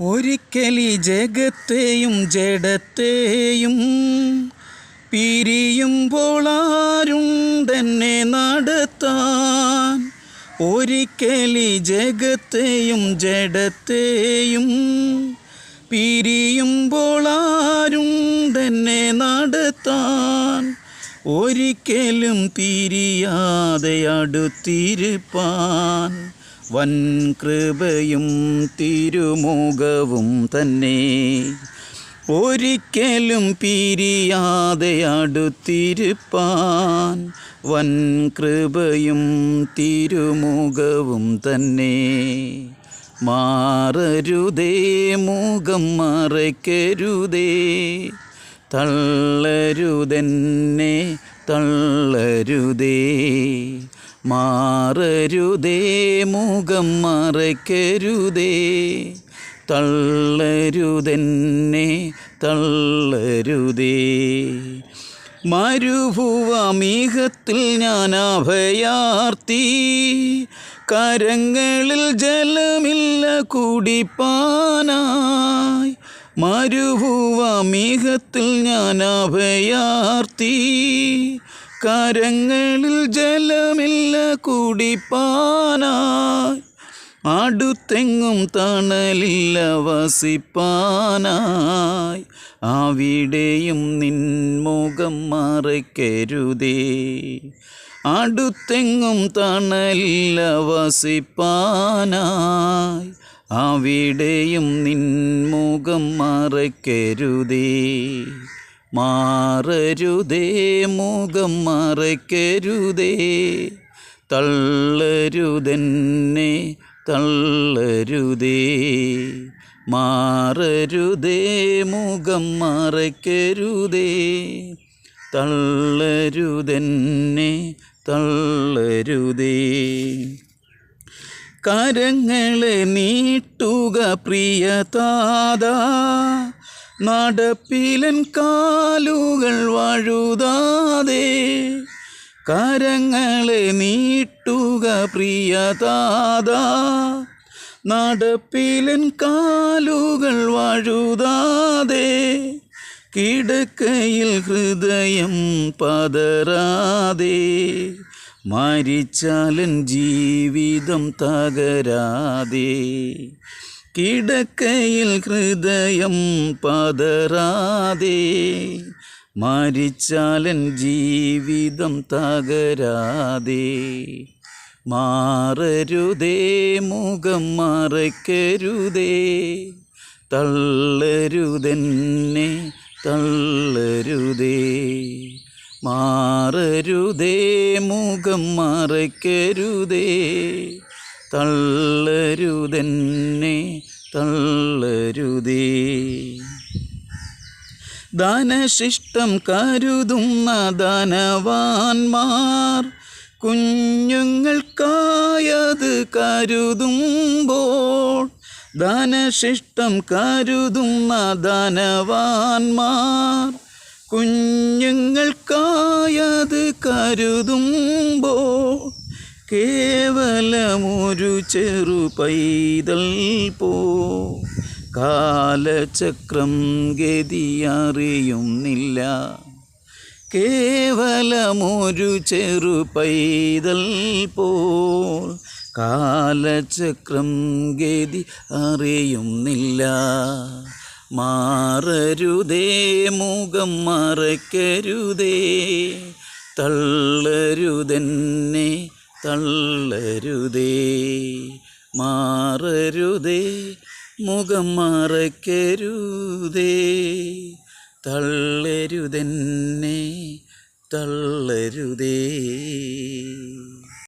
ഒരിക്കലി ജഗത്തെയും ജഡത്തെയും ആരുണ്ടെന്നെ നടത്താൻ. ഒരിക്കലി ജഗത്തെയും ജഡത്തെയും ആരുണ്ടെന്നെ നടത്താൻ. ഒരിക്കലും പിരിയാതെ അടുത്തിരുപ്പാൻ. വൻ കൃപയും തിരുമുഖവും തന്നെ. ഒരിക്കലും പിരിയാതെ അടുത്തിരുപ്പാൻ വൻ കൃപയും തിരുമുഖവും തന്നെ. മാറരുതേ മുഖം മറയ്ക്കരുതേ. തള്ളരുതെന്നെ തള്ളരുതേ. മാറരുതേ മുഖം മറയ്ക്കരുതേ. തള്ളരുതെന്നെ തള്ളരുതേ. മരുഭുവമീഹത്തിൽ ഞാൻ അഭയാർത്തി കരങ്ങളിൽ ജലമില്ല കുടിപ്പാനായി. മരുഭുവമീഹത്തിൽ ഞാൻ അഭയാർത്തി കരങ്ങളിൽ ജലമില്ല കുടിപ്പാനായി. അടുത്തെങ്ങും തണലില്ല വസിപ്പാനായി. അവിടെയും നിൻമുഖം മറയ്ക്കരുതേ. അടുത്തെങ്ങും തണലില്ല വസിപ്പാനായി. അവിടെയും നിൻമുഖം മറയ്ക്കരുതേ. മാറരുതേ മുഖം മറയ്ക്കരുതേ. തള്ളരുതെന്നെ തള്ളരുതേ. മാറരുതേ മുഖം മറയ്ക്കരുതേ. തള്ളരുതെന്നെ തള്ളരുതേ. കരങ്ങളെ നീട്ടുക പ്രിയതാത. നടപ്പിലൻ കാലുകൾ വഴുതാതെ കരങ്ങളെ നീട്ടുക പ്രിയതാത. നടപ്പിലൻ കാലുകൾ വഴുതാതെ കിടക്കയിൽ ഹൃദയം പതരാതെ മരിച്ചാലൻ ജീവിതം തകരാതെ കിടക്കയിൽ ഹൃദയം പതരാതെ മരിച്ചാലൻ ജീവിതം തകരാതെ. മാറരുതേ മുഖം മറയ്ക്കരുതേ. തള്ളരുതെന്നെ തള്ളരുതേ. മാറരുതേ മുഖം മറയ്ക്കരുതേ. തള്ളരുതെന്നെ തള്ളരുതേ. ദാനശിഷ്ടം കരുതുന്ന ദാനവാൻമാർ കുഞ്ഞുങ്ങൾക്കായത് കരുതുമ്പോൾ ദാനശിഷ്ടം കരുതുന്ന ദാനവാൻമാർ കുഞ്ഞുങ്ങൾക്കായത് കരുതുമ്പോൾ കേവലമൊരു ചെറു പൈതൽ പോ. കാലചക്രം ഗതിയറിയുന്നില്ല. കേവലമൊരു ചെറു പൈതൽ പോൽ കാലചക്രം ഗതി അറിയുന്നില്ല. മാറരുതേ മുഖം മറയ്ക്കരുതേ തള്ളരുതെന്നെ തള്ളരുതേ മാറരുതേ മുഖം മറക്കരുതേ. തള്ളരുതെന്നെ തള്ളരുതേ.